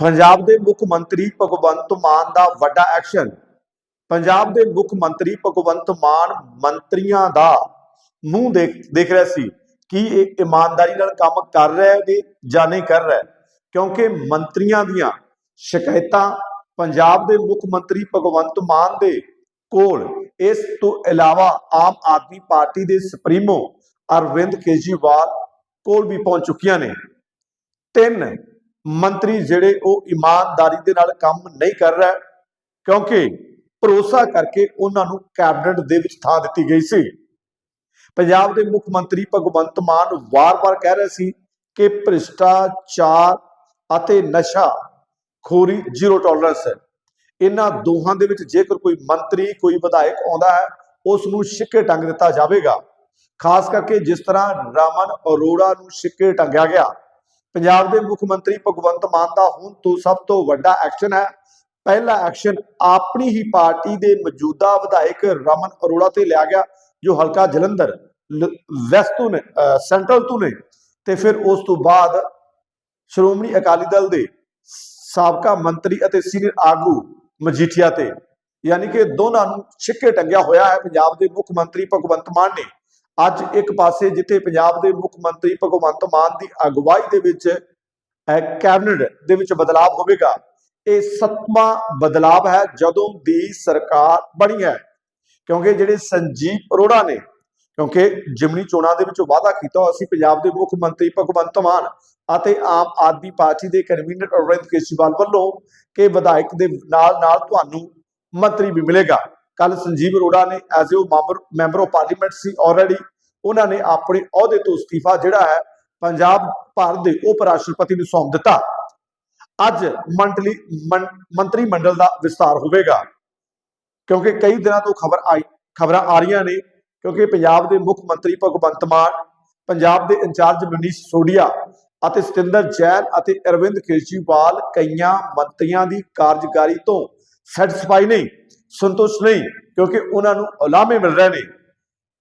ਪੰਜਾਬ ਦੇ ਮੁੱਖ ਮੰਤਰੀ ਭਗਵੰਤ ਮਾਨ ਦਾ ਵੱਡਾ ਐਕਸ਼ਨ। ਪੰਜਾਬ ਦੇ ਮੁੱਖ ਮੰਤਰੀ ਭਗਵੰਤ ਮਾਨ ਮੰਤਰੀਆਂ ਦਾ ਮੂੰਹ ਦੇਖ ਦੇਖ ਰਿਹਾ ਸੀ ਕਿ ਇਹ ਇਮਾਨਦਾਰੀ ਨਾਲ ਕੰਮ ਕਰ ਰਿਹਾ ਨੇ ਜਾਂ ਨਹੀਂ ਕਰ ਰਿਹਾ, ਕਿਉਂਕਿ ਮੰਤਰੀਆਂ ਦੀਆਂ ਸ਼ਿਕਾਇਤਾਂ ਪੰਜਾਬ ਦੇ ਮੁੱਖ ਮੰਤਰੀ ਭਗਵੰਤ ਮਾਨ ਦੇ ਕੋਲ। ਇਸ ਤੋਂ ਇਲਾਵਾ ਆਮ ਆਦਮੀ ਪਾਰਟੀ ਦੇ ਸੁਪਰੀਮੋ ਅਰਵਿੰਦ ਕੇਜਰੀਵਾਲ ਕੋਲ ਵੀ ਪਹੁੰਚ ਚੁੱਕੀਆਂ ਨੇ। ਤਿੰਨ ਮੰਤਰੀ ਜਿਹੜੇ ਉਹ ਇਮਾਨਦਾਰੀ ਦੇ ਨਾਲ ਕੰਮ ਨਹੀਂ ਕਰ ਰਿਹਾ, ਕਿਉਂਕਿ ਭਰੋਸਾ ਕਰਕੇ ਉਹਨਾਂ ਨੂੰ ਕੈਬਨਿਟ ਦੇ ਵਿੱਚ ਥਾਂ ਦਿੱਤੀ ਗਈ ਸੀ। ਪੰਜਾਬ ਦੇ ਮੁੱਖ ਮੰਤਰੀ ਭਗਵੰਤ ਮਾਨ ਵਾਰ-ਵਾਰ ਕਹਿ ਰਹੇ ਸੀ ਕਿ ਭ੍ਰਿਸ਼ਟਾਚਾਰ ਅਤੇ ਨਸ਼ਾ ਖੋਰੀ ਜ਼ੀਰੋ ਟੋਲਰੈਂਸ ਹੈ। ਇਹਨਾਂ ਦੋਹਾਂ ਦੇ ਵਿੱਚ ਜੇਕਰ ਕੋਈ ਮੰਤਰੀ, ਕੋਈ ਵਿਧਾਇਕ ਆਉਂਦਾ ਹੈ, ਉਸ ਨੂੰ ਛਿੱਕੇ ਟੰਗ ਦਿੱਤਾ ਜਾਵੇਗਾ। ਖਾਸ ਕਰਕੇ ਜਿਸ ਤਰ੍ਹਾਂ ਰਾਮਨ ਅਰੋੜਾ ਨੂੰ ਛਿੱਕੇ ਟੰਗਿਆ ਗਿਆ ਪੰਜਾਬ ਦੇ ਮੁੱਖ ਮੰਤਰੀ ਭਗਵੰਤ ਮਾਨ ਦਾ ਹੁਣ ਤੋਂ ਸਭ ਤੋਂ ਵੱਡਾ ਐਕਸ਼ਨ ਹੈ। ਪਹਿਲਾ ਐਕਸ਼ਨ ਆਪਣੀ ਹੀ ਪਾਰਟੀ ਦੇ ਮੌਜੂਦਾ ਵਿਧਾਇਕ ਰਮਨ ਅਰੋੜਾ ਤੇ ਲਿਆ ਗਿਆ, ਜੋ ਹਲਕਾ ਜਲੰਧਰ ਵੈਸਟ ਤੋਂ ਨੇ ਸੈਂਟਰਲ ਤੋਂ ਨੇ ਤੇ ਫਿਰ ਉਸ ਤੋਂ ਬਾਅਦ ਸ਼੍ਰੋਮਣੀ ਅਕਾਲੀ ਦਲ ਦੇ ਸਾਬਕਾ ਮੰਤਰੀ ਅਤੇ ਸੀਨੀਅਰ ਆਗੂ ਮਜੀਠੀਆ ਤੇ। ਯਾਨੀ ਕਿ ਦੋਨਾਂ ਨੂੰ ਛਿੱਕੇ ਟੰਗਿਆ ਹੋਇਆ ਹੈ। ਪੰਜਾਬ ਦੇ ਮੁੱਖ ਮੰਤਰੀ ਭਗਵੰਤ ਮਾਨ ਨੇ ਅੱਜ ਇੱਕ ਪਾਸੇ ਜਿੱਥੇ ਪੰਜਾਬ ਦੇ ਮੁੱਖ ਮੰਤਰੀ ਭਗਵੰਤ ਮਾਨ ਦੀ ਅਗਵਾਈ ਦੇ ਵਿੱਚ ਕੈਬਨਿਟ ਦੇ ਵਿੱਚ ਬਦਲਾਅ ਹੋਵੇਗਾ। ਇਹ ਸੱਤਵਾਂ ਬਦਲਾਅ ਹੈ ਜਦੋਂ ਦੀ ਸਰਕਾਰ ਬਣੀ ਹੈ। ਕਿਉਂਕਿ ਜਿਹੜੇ ਸੰਜੀਵ ਅਰੋੜਾ ਨੇ, ਕਿਉਂਕਿ ਜਿਮਨੀ ਚੋਣਾਂ ਦੇ ਵਿੱਚ ਵਾਅਦਾ ਕੀਤਾ ਅਸੀਂ ਪੰਜਾਬ ਦੇ ਮੁੱਖ ਮੰਤਰੀ ਭਗਵੰਤ ਮਾਨ ਅਤੇ ਆਮ ਆਦਮੀ ਪਾਰਟੀ ਦੇ ਕਨਵੀਨਰ ਅਰਵਿੰਦ ਕੇਜਰੀਵਾਲ ਵੱਲੋਂ, ਕਿ ਵਿਧਾਇਕ ਦੇ ਨਾਲ ਨਾਲ ਤੁਹਾਨੂੰ ਮੰਤਰੀ ਵੀ ਮਿਲੇਗਾ। ਕੱਲ ਸੰਜੀਵ ਅਰੋੜਾ ਨੇ as a member of parliament C already ਉਹਨਾਂ ਨੇ ਆਪਣੇ ਅਹੁਦੇ ਤੋਂ ਅਸਤੀਫਾ ਜਿਹੜਾ ਹੈ ਪੰਜਾਬ, ਭਾਰਤ ਦੇ ਉਪ ਰਾਸ਼ਟਰਪਤੀ ਨੂੰ ਸੌਂਪ ਦਿੱਤਾ। ਅੱਜ ਮੰਡਲੀ ਮੰਤਰੀ ਮੰਡਲ ਦਾ ਵਿਸਤਾਰ ਹੋਵੇਗਾ। ਕਿਉਂਕਿ ਕਈ ਦਿਨਾਂ ਤੋਂ ਖਬਰ ਆਈ, ਖਬਰਾਂ ਆ ਰਹੀਆਂ ਨੇ, ਕਿਉਂਕਿ ਪੰਜਾਬ ਦੇ ਮੁੱਖ ਮੰਤਰੀ ਭਗਵੰਤ ਮਾਨ, ਪੰਜਾਬ ਦੇ ਇੰਚਾਰਜ ਮਨੀਸ਼ ਸੋਡੀਆ ਅਤੇ ਸਤਿੰਦਰ ਜੈਨ ਅਤੇ ਅਰਵਿੰਦ ਕੇਜਰੀਵਾਲ ਕਈਆਂ ਮੰਤਰੀਆਂ ਦੀ ਕਾਰਜਕਾਰੀ ਤੋਂ ਸੈਟੀਸਫਾਈ ਨਹੀਂ, ਸੰਤੁਸ਼ਟ ਨਹੀਂ, ਕਿਉਂਕਿ ਉਹਨਾਂ ਨੂੰ ਉਲਾਮੇ ਮਿਲ ਰਹੇ ਨੇ।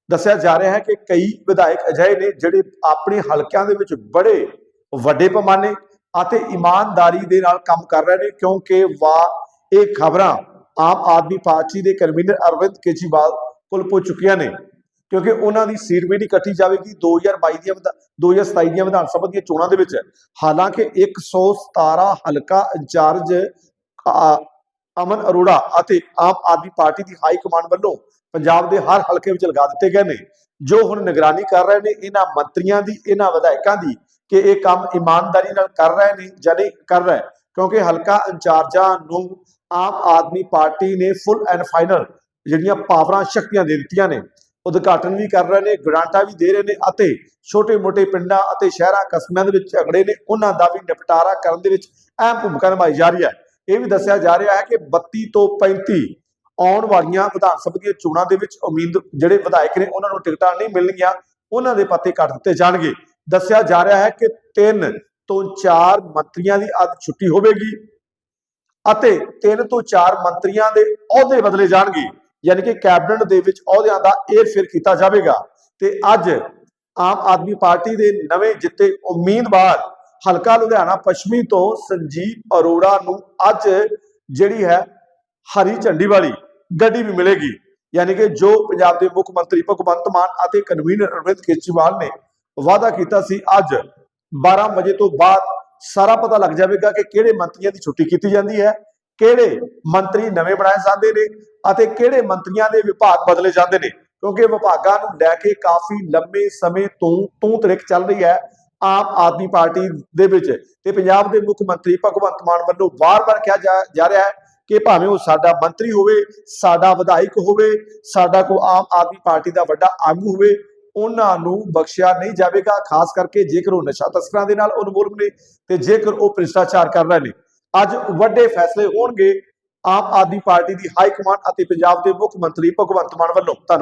ਦੱਸਿਆ ਜਾ ਰਿਹਾ ਹੈ ਕਿ ਕਈ ਵਿਧਾਇਕ ਅਜਿਹੇ ਨੇ ਜਿਹੜੇ ਆਪਣੇ ਹਲਕਿਆਂ ਦੇ ਵਿੱਚ ਬੜੇ ਵੱਡੇ ਪੈਮਾਨੇ ਅਤੇ ਇਮਾਨਦਾਰੀ ਦੇ ਨਾਲ ਕੰਮ ਕਰ ਰਹੇ ਨੇ, ਕਿਉਂਕਿ ਵਾ ਇਹ ਖਬਰਾਂ ਆਮ ਆਦਮੀ ਪਾਰਟੀ ਦੇ ਕਨਵੀਨਰ ਅਰਵਿੰਦ ਕੇਜਰੀਵਾਲ ਕੋਲ ਪਹੁੰਚ ਚੁੱਕੀਆਂ ਨੇ, ਕਿਉਂਕਿ ਉਹਨਾਂ ਦੀ ਸੀਟ ਵੀ ਨਹੀਂ ਕੱਟੀ ਜਾਵੇਗੀ 2022 ਦੀਆਂ ਵਿਧਾ- 2027 ਦੀਆਂ ਵਿਧਾਨ ਸਭਾ ਦੀਆਂ ਚੋਣਾਂ ਦੇ ਵਿੱਚ। ਹਾਲਾਂਕਿ 117 ਹਲਕਾ ਇੰਚਾਰਜ ਅਮਨ ਅਰੋੜਾ ਅਤੇ ਆਮ ਆਦਮੀ ਪਾਰਟੀ ਦੀ ਹਾਈ ਕਮਾਂਡ ਵੱਲੋਂ ਪੰਜਾਬ ਦੇ ਹਰ ਹਲਕੇ ਵਿੱਚ ਲਗਾ ਦਿੱਤੇ ਗਏ ਨੇ। ਜੋ ਹੁਣ ਨਿਗਰਾਨੀ ਕਰ ਰਹੇ ਨੇ, ਇਹਨਾਂ ਮੰਤਰੀਆਂ ਦੀ, ਇਹਨਾਂ ਵਿਧਾਇਕਾਂ ਦੀ ਕਿ ਇਹ ਕੰਮ ਇਮਾਨਦਾਰੀ ਨਾਲ ਕਰ ਰਹੇ ਨੇ ਜਾਂ ਨਹੀਂ ਕਰ ਰਹੇ। ਕਿਉਂਕਿ ਹਲਕਾ ਇੰਚਾਰਜਾਂ ਨੂੰ ਆਮ ਆਦਮੀ ਪਾਰਟੀ ਨੇ ਫੁੱਲ ਐਂਡ ਫਾਈਨਲ ਜਿਹੜੀਆਂ ਪਾਵਰਾਂ ਸ਼ਕਤੀਆਂ ਦੇ ਦਿੱਤੀਆਂ ਨੇ। ਉਦਘਾਟਨ ਵੀ ਕਰ ਰਹੇ ਨੇ, ਗ੍ਰਾਂਟਾਂ ਵੀ ਦੇ ਰਹੇ ਨੇ ਅਤੇ ਛੋਟੇ-ਮੋਟੇ ਪਿੰਡਾਂ ਅਤੇ ਸ਼ਹਿਰਾਂ ਕਸਬਿਆਂ ਦੇ ਵਿੱਚ ਝਗੜੇ ਨੇ। ਉਹਨਾਂ ਦਾ ਵੀ ਨਿਪਟਾਰਾ ਕਰਨ ਦੇ ਵਿੱਚ ਅਹਿਮ ਭੂਮਿਕਾ ਨਿਭਾਈ ਜਾ ਰਹੀ ਹੈ। ਇਹ ਵੀ ਦੱਸਿਆ ਜਾ ਰਿਹਾ ਹੈ ਕਿ 32 ਤੋਂ 35 ਆਉਣ ਵਾਲੀਆਂ ਵਿਧਾਨ ਸਭਾ ਦੀਆਂ ਚੋਣਾਂ ਦੇ ਵਿੱਚ ਉਮੀਦ ਜਿਹੜੇ ਵਿਧਾਇਕ ਨੇ, ਉਹਨਾਂ ਨੂੰ ਟਿਕਟਾਂ ਨਹੀਂ ਮਿਲਣਗੀਆਂ, ਉਹਨਾਂ ਦੇ ਪੱਤੇ ਕੱਟ ਦਿੱਤੇ ਜਾਣਗੇ। ਦੱਸਿਆ ਜਾ ਰਿਹਾ ਹੈ ਕਿ 3 ਤੋਂ 4 ਮੰਤਰੀਆਂ ਦੀ ਅੱਜ ਛੁੱਟੀ ਹੋਵੇਗੀ ਅਤੇ 3 ਤੋਂ 4 ਮੰਤਰੀਆਂ ਦੇ ਅਹੁਦੇ ਬਦਲੇ ਜਾਣਗੇ, ਯਾਨੀ ਕਿ ਕੈਬਨਿਟ ਦੇ ਵਿੱਚ ਅਹੁਦਿਆਂ ਦਾ ਏਰ-ਫੇਰ ਕੀਤਾ ਜਾਵੇਗਾ। ਤੇ ਅੱਜ ਆਮ ਆਦਮੀ ਪਾਰਟੀ ਦੇ ਨਵੇਂ ਜਿੱਤੇ ਉਮੀਦਵਾਰ ਹਲਕਾ ਲੁਧਿਆਣਾ ਪੱਛਮੀ ਤੋਂ ਸੰਜੀਵ ਅਰੋੜਾ ਨੂੰ ਅੱਜ ਜਿਹੜੀ ਹੈ ਹਰੀ ਝੰਡੀ ਵਾਲੀ ਗੱਡੀ ਵੀ ਮਿਲੇਗੀ। ਯਾਨੀ ਕਿ ਜੋ ਪੰਜਾਬ ਦੇ ਮੁੱਖ ਮੰਤਰੀ ਭਗਵੰਤ ਮਾਨ ਅਤੇ ਕਨਵੀਨਰ ਅਰਵਿੰਦ ਕੇਜਰੀਵਾਲ ਨੇ ਵਾਅਦਾ ਕੀਤਾ ਸੀ, ਅੱਜ 12 ਵਜੇ ਤੋਂ ਬਾਅਦ ਸਾਰਾ ਪਤਾ ਲੱਗ ਜਾਵੇਗਾ ਕਿ ਕਿਹੜੇ ਮੰਤਰੀਆਂ ਦੀ ਛੁੱਟੀ ਕੀਤੀ ਜਾਂਦੀ ਹੈ, ਕਿਹੜੇ ਮੰਤਰੀ ਨਵੇਂ ਬਣਾਏ ਜਾਂਦੇ ਨੇ ਅਤੇ ਕਿਹੜੇ ਮੰਤਰੀਆਂ ਦੇ ਵਿਭਾਗ ਬਦਲੇ ਜਾਂਦੇ ਨੇ। ਕਿਉਂਕਿ ਵਿਭਾਗਾਂ ਨੂੰ ਲੈ ਕੇ ਕਾਫੀ ਲੰਮੇ ਸਮੇਂ ਤੋਂ ਤੂੰ ਤਰਿਕ ਚੱਲ ਰਹੀ ਹੈ। ਆਮ ਆਦਮੀ ਪਾਰਟੀ ਦੇ ਵਿੱਚ ਤੇ ਪੰਜਾਬ ਦੇ ਮੁੱਖ ਮੰਤਰੀ ਭਗਵੰਤ ਮਾਨ ਵੱਲੋਂ ਵਾਰ-ਵਾਰ ਕਿਹਾ ਜਾ- ਰਿਹਾ ਹੈ ਕਿ ਭਾਵੇਂ ਉਹ ਸਾਡਾ ਮੰਤਰੀ ਹੋਵੇ, ਸਾਡਾ ਵਿਧਾਇਕ ਹੋਵੇ, ਸਾਡਾ ਕੋ ਆਮ ਆਦਮੀ ਪਾਰਟੀ ਦਾ ਵੱਡਾ ਆਗੂ ਹੋਵੇ, ਉਹਨਾਂ ਨੂੰ ਬਖਸ਼ਿਆ ਨਹੀਂ ਜਾਵੇਗਾ, ਖਾਸ ਕਰਕੇ ਜੇਕਰ ਉਹ ਨਸ਼ਾ ਤਸਕਰਾਂ ਦੇ ਨਾਲ ਉਨਮੂਲਕ ਨੇ ਤੇ ਜੇਕਰ ਉਹ ਭ੍ਰਿਸ਼ਟਾਚਾਰ ਕਰ ਰਹੇ ਨੇ। ਅੱਜ ਵੱਡੇ ਫੈਸਲੇ ਹੋਣਗੇ ਆਮ ਆਦਮੀ ਪਾਰਟੀ ਦੀ ਹਾਈ ਕਮਾਂਡ ਅਤੇ ਪੰਜਾਬ ਦੇ ਮੁੱਖ ਮੰਤਰੀ ਭਗਵੰਤ ਮਾਨ ਵੱਲੋਂ। ਧੰਨਵਾਦ